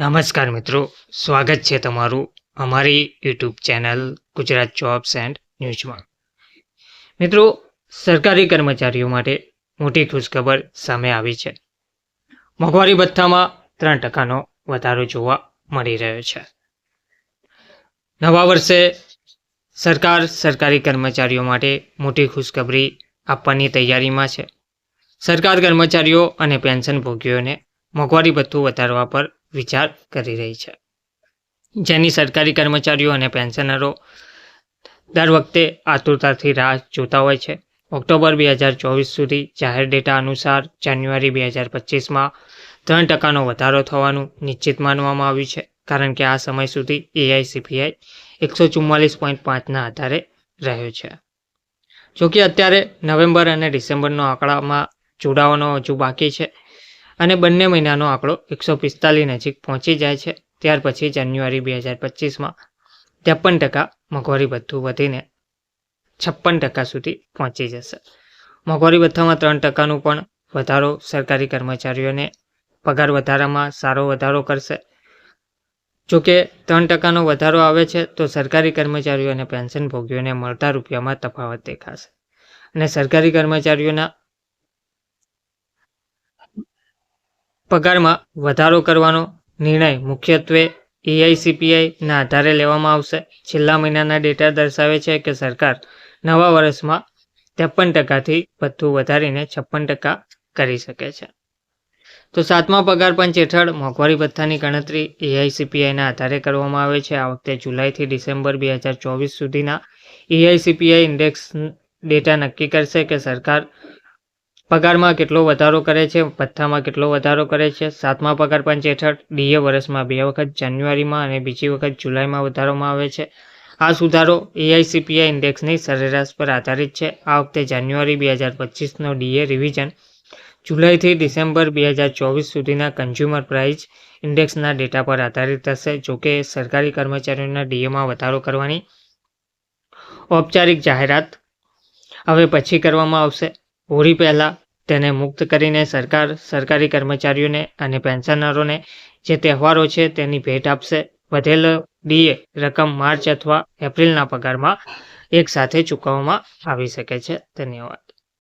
નમસ્કાર મિત્રો, સ્વાગત છે તમારું અમારી YouTube channel Gujarat jobs and ન્યૂઝમાં. મિત્રો, સરકારી કર્મચારીઓ માટે મોટી ખુશખબર સામે આવી છે. મોંઘવારી ભથ્થામાં ત્રણ ટકાનો વધારો જોવા મળી રહ્યો છે. નવા વર્ષે સરકાર સરકારી કર્મચારીઓ માટે મોટી ખુશખબરી આપવાની તૈયારીમાં છે. સરકાર કર્મચારીઓ અને પેન્શન ભોગીઓને મોંઘવારી ભથ્થું વધારવા પર વિચાર કરી રહી છે. જેની સરકારી કર્મચારીઓ અને પેન્શનરો દર વખતે આતુરતાથી રાહ જોતા હોય છે. ઓક્ટોબર બે હજાર ચોવીસ સુધી જાહેર ડેટા અનુસાર જાન્યુઆરી બે હજાર પચીસમાં ત્રણ ટકાનો વધારો થવાનું નિશ્ચિત માનવામાં આવ્યું છે. કારણ કે આ સમય સુધી એઆઈસીપીઆઈ એકસો ચુમ્માલીસ પોઈન્ટ પાંચના આધારે રહ્યો છે. જોકે અત્યારે નવેમ્બર અને ડિસેમ્બરનો આંકડામાં જોડાવાનો હજુ બાકી છે. અને બંને મહિનાનો આંકડો એકસો પિસ્તાલીસ નજીક પહોંચી જાય છે. ત્યાર પછી જાન્યુઆરી બે હજાર પચીસમાં ત્રેપન ટકા મોંઘવારી ભથ્થું વધીને છપ્પન ટકા સુધી પહોંચી જશે. મોંઘવારી ભથ્થામાં ત્રણ ટકાનું પણ વધારો સરકારી કર્મચારીઓને પગાર વધારામાં સારો વધારો કરશે. જોકે ત્રણ ટકાનો વધારો આવે છે તો સરકારી કર્મચારીઓ અને પેન્શન ભોગીઓને મળતા રૂપિયામાં તફાવત દેખાશે. અને સરકારી કર્મચારીઓના પગારમાં વધારો કરવાનો નિર્ણય મુખ્યત્વે એઆઈસીપીઆઈના આધારે લેવામાં આવશે. છેલ્લા મહિનાના ડેટા દર્શાવે છે કે સરકાર નવા વર્ષમાં ત્રેપન ટકાથી ભથ્થું વધારીને છપ્પન ટકા કરી શકે છે. તો સાતમા પગાર પંચ હેઠળ મોંઘવારી ભથ્થાની ગણતરી એઆઈસીપીઆઈના આધારે કરવામાં આવે છે. આ વખતે જુલાઈથી ડિસેમ્બર બે હજાર ચોવીસ સુધીના એઆઈસીપીઆઈ ઇન્ડેક્સ ડેટા નક્કી કરશે કે સરકાર પગારમાં કેટલો વધારો કરે છે, ભથ્થામાં કેટલો વધારો કરે છે, સાતમા પગાર પંચ હેઠળ ડીએ વર્ષમાં બે વખત જાન્યુઆરીમાં અને બીજી વખત જુલાઈમાં વધારવામાં આવે છે. આ સુધારો એઆઈસીપીઆઈ ઇન્ડેક્સની સરેરાશ પર આધારિત છે. આ વખતે જાન્યુઆરી બે હજાર પચીસનો ડીએ રિવિઝન, જુલાઈથી ડિસેમ્બર બે હજાર ચોવીસ સુધીના કન્ઝ્યુમર પ્રાઇસ ઇન્ડેક્સના ડેટા પર આધારિત હશે. જોકે સરકારી કર્મચારીઓના ડીએમાં વધારો કરવાની ઔપચારિક જાહેરાત હવે પછી કરવામાં આવશે. હોળી પહેલાં તેને મુક્ત કરીને સરકાર, સરકારી કર્મચારીઓને અને પેન્શનરોને જે તહેવારો છે તેની ભેટ આપશે. વધેલ ડીએ રકમ માર્ચ અથવા એપ્રિલના પગારમાં એક સાથે ચૂકવવામાં આવી શકે છે. ધન્યવાદ.